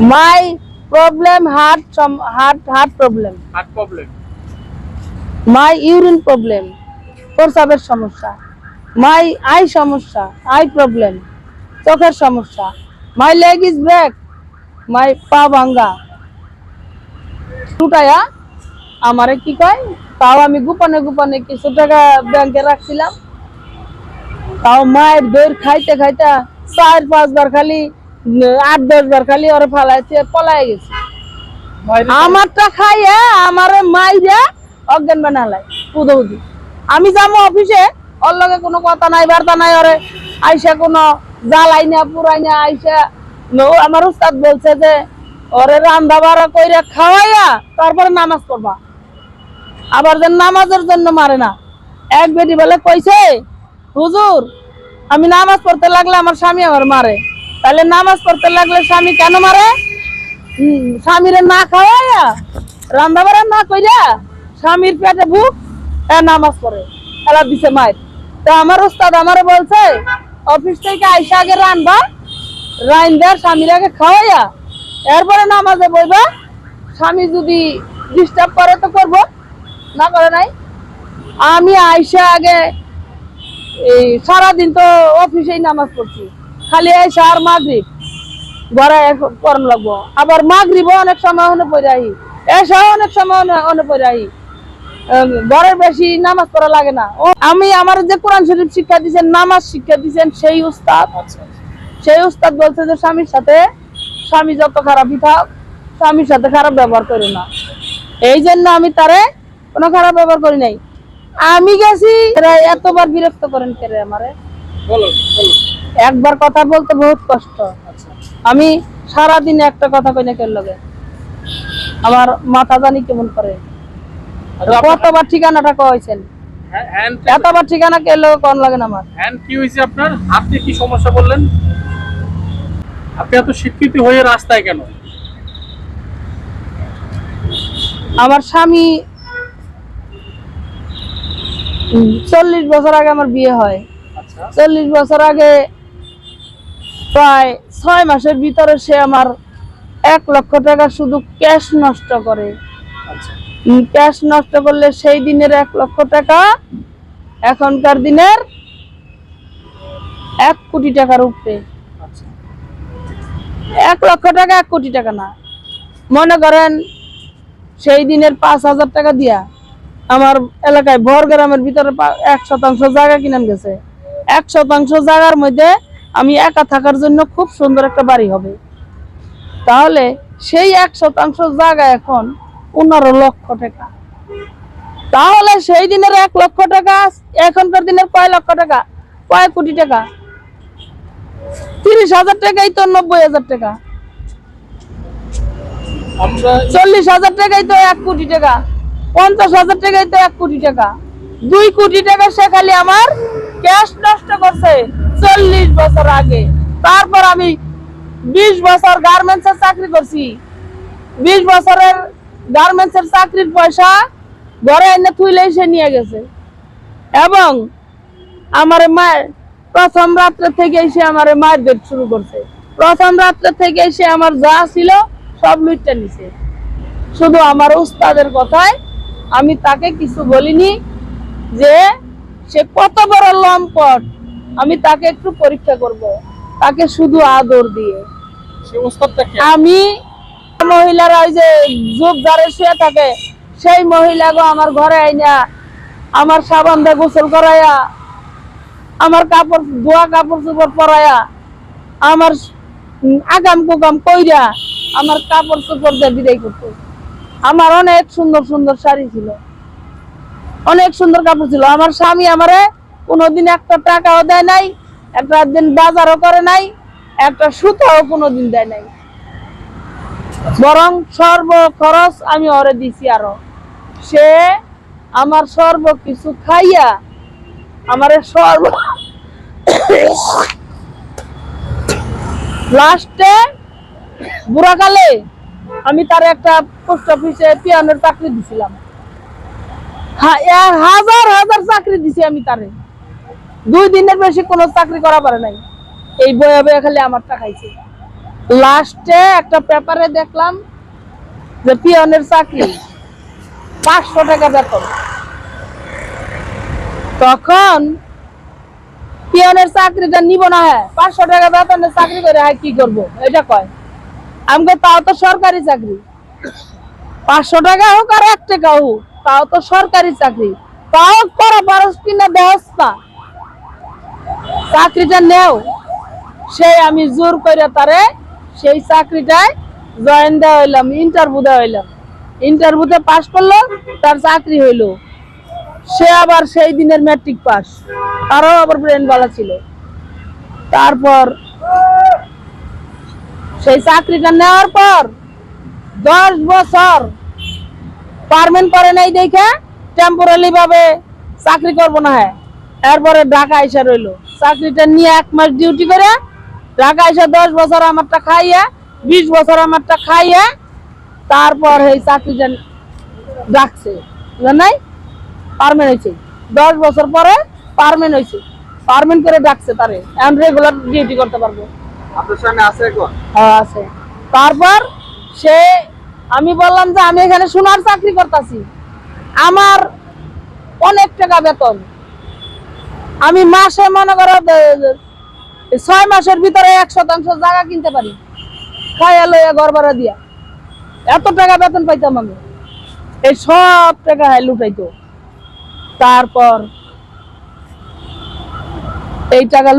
My problem heart some heart heart heart problem My urine problem. প্রস্রাবের সমস্যা। My eye সমস্যা eye problem চোখের সমস্যা। My leg is break my পা ভাঙ্গা। টুটায়া আমারে কি কয়? তাও আমি গোপনে গোপনে কিছু টাকা ব্যাংকে রাখছিলাম। তাও মায়ের দইর খাইতে খাইতে চার পাঁচবার খালি আট দশ বার খালি ওরে ফালাইতে পলাই গেছে। আমারটা খাইয়ে আমারে মাইরে অজ্ঞান বানালাই পুদৌদি। আমি যাব অফিসে ওর লগে কোনো কথা নাই বার্তা নাই ওরে। আইসা কোনো জ্বালাই না পুরাই না আইসা আমার উস্তাদ বলছে যে ওরে রান্না বাড়া কইরা খাওয়াইয়া তারপরে নামাজ পড়বা। আবার যে নামাজের জন্য মারে না। এক বেটি বলে কইছে হুজুর আমি নামাজ পড়তে লাগলে আমার স্বামী আমার মারে। তাহলে নামাজ পড়তে লাগলে স্বামী কেন মারে? স্বামীরে না খাওয়াইয়া রান্না বাড়া না কইরা স্বামীর পেটে ভুক, এ নামাজ পড়ে এলা দিছে মায়ের। তা আমার ওস্তাদ আমারে বলছে, অফিস থেকে আইসা আগে রানবা রাইনদার স্বামীর আগে খাওয়াইয়া, এরপরে নামাজে বইবা, স্বামী যদি ডিস্টার্ব করে তো করব, না করে নাই। আমি আইসা আগে, এই সারাদিন তো অফিসেই নামাজ পড়ছি। খালি আইসা আর মাগরিব ঘরে করম লাগবো। আবার মাগরিব অনেক সময় অনে পড়ে আহি। এসা অনেক সময় অনে- পড়ে আহি। ঘরের বেশি নামাজ পড়া লাগে না। আমি আমার যে কোরআন শরীফ শিক্ষা দিয়েছেন, নামাজ শিক্ষা দিয়েছেন, সেই উস্তাদ। সেই উস্তাদ বলছে যে, স্বামীর সাথে, স্বামী যত খারাপই থাক, স্বামীর সাথে খারাপ ব্যবহার করে না। এই জন্য আমি তারে কোনো খারাপ ব্যবহার করি নাই। আমি গেছি এতবার বিরক্ত করেন কেরে আমারে? বলো বলো একবার কথা বলতে বহুত কষ্ট। আমি সারা দিন একটা কথা কই না কেন লাগে? আমার মাথা জানি কেমন করে? কতবার ঠিকানাটা কইছেন হ্যাঁ- এতবার ঠিকানা কে লোক কোন লাগে না আমার? হ্যান্ড কি হয়েছে আপনার? হাতে কি সমস্যা বললেন? আপনি এত শিক্ষিত হয়ে রাস্তায় কেন? আমার স্বামী চল্লিশ বছর আগে আমার বিয়ে হয়। আচ্ছা। চল্লিশ বছর আগে প্রায় ছয় মাসের ভিতরে সে আমার এক লক্ষ টাকা শুধু ক্যাশ নষ্ট করে। আচ্ছা। ক্যাশ নষ্ট করলে সেই দিনের এক লক্ষ টাকা এখনকার দিনের এক কোটি টাকার উপরে। আচ্ছা। এক লক্ষ টাকা এক কোটি টাকা না। মনে করেন সেই দিনের পাঁচ হাজার টাকা দিয়া আমার এলাকায় ভর গ্রামের ভিতরে এক শতাংশ জায়গা কিনান গেছে। এক শতাংশ জায়গার মধ্যে আমি একা থাকার জন্য খুব সুন্দর একটা বাড়ি হবে। তাহলে সেই এক শতাংশ জায়গা এখন পনেরো লক্ষ টাকা। তাহলে সেই দিনের এক লক্ষ টাকা এখনকার দিনের কয় লক্ষ টাকা? কয় কোটি টাকা? তিরিশ হাজার টাকাই তো নব্বই হাজার টাকা। চল্লিশ হাজার টাকাই তো এক কোটি টাকা। পঞ্চাশ হাজার টাকাই তো এক কোটি টাকা। দুই কোটি টাকা সে খালি আমার ক্যাশ নষ্ট করছে। চল্লিশ বছর আগে। তারপর আমি বিশ বছর গার্মেন্টস এর চাকরি করছি। বিশ বছরের গার্মেন্টস এর চাকরির পয়সা ঘরে এনে থুইলেই সে নিয়ে গেছে। এবং আমার মায়ের প্রথম রাত্রে থেকে সে আমার মায়ের দেট শুরু করছে। প্রথম রাত্রে থেকে সে আমার যা ছিল সব লুটটা নিছে। শুধু আমার উস্তাদের কথায় আমি তাকে কিছু বলিনি যে সে কত বড় লম্পট আমি তাকে একটু পরীক্ষা করব। তাকে শুধু আদর দিয়ে। আমি মহিলারা ওই যে যুগ যারে শুয়ে থাকে সেই মহিলাগো আমার ঘরে আইনা আমার সাবান দিয়ে গোসল করাইয়া আমার কাপড় ধোয়া কাপড় চোপড় পরাইয়া আমার আগাম কুকাম কইরা আমার কাপড় চোপড় দিয়ে বিদায় করতো। আমার অনেক সুন্দর সুন্দর শাড়ি ছিল। অনেক সুন্দর কাপড় ছিল। আমার স্বামী আমারে কোনোদিন একটা টাকাও দেয় নাই, একটা দিন বাজারও করে নাই, একটা সুতাও কোনোদিন দেয় নাই। বরং সর্ব খরচ আমি ওরে দিছি আরও। সে আমার সর্ব কিছু খাইয়া আমার সর্ব লাস্টে বুড়াকালে আমি তার একটা পোস্ট অফিসে পিয়ানোর চাকরি দিছিলাম। হাজার হাজার চাকরি দিছি আমি তারে। দুই দিনের বেশি কোনো চাকরি করা পারে নাই। এই বয়ে বয়ে খালি আমারটা খাইছে লাস্টে একটা পেপারে দেখলাম যে পিয়নের চাকরি পাঁচশো টাকা বেতন। তখন পিয়নের চাকরিটা নিব না হ্যাঁ পাঁচশো টাকা বেতনে চাকরি করে হ্যাঁ কি করব? এটা কয়। আমি কই, তাও তো সরকারি চাকরি। পাঁচশো টাকা হোক আর এক টাকা হোক তাও তো সরকারি চাকরি। তাও করা পারস কিনা ব্যবস্থা। চাকরিটা নেও। সেই আমি জোর করে তারে সেই চাকরিটায় জয়েন দেওয়া হইলাম ইন্টারভিউ দেওয়া হইলাম। ইন্টারভিউতে পাশ করল, তার চাকরি হইল। সে আবার সেই দিনের ম্যাট্রিক পাস তারও আবার ব্রেন ভালো ছিল। তারপর সেই চাকরিটা নেওয়ার পর দশ বছর পারমেন্ট করে নাই দেখে টেম্পোরারি ভাবে চাকরি করব না হ্যাঁ এরপরে ঢাকা আইসা রইল। চাকরিটা নিয়ে এক মাস ডিউটি করে ঢাকা আইসা দশ বছর আমারটা খাইয়ে বিশ বছর আমারটা খাইয়ে তারপর এই চাকরিটা ডাকছে। বুঝলেন নাই? পারমেন্ট হয়েছে দশ বছর পরে পারমেন্ট হয়েছে পারমেন্ট করে ডাকছে তারে। এখন রেগুলার ডিউটি করতে পারব। হ্যাঁ, আছে। তারপর সে আমি বললাম যে আমি এখানে সোনার চাকরি করতেছি। আমার অনেক টাকা বেতন। আমি মাসে মনে করো ছয় মাসের ভিতরে এক শতাংশ জায়গা কিনতে পারি। খাইয়া ভাড়া দিয়া। এত টাকা বেতন পাইতাম আমি। এই সব টাকা হ্যাঁ লুটাইতো। তারপর এই টাকা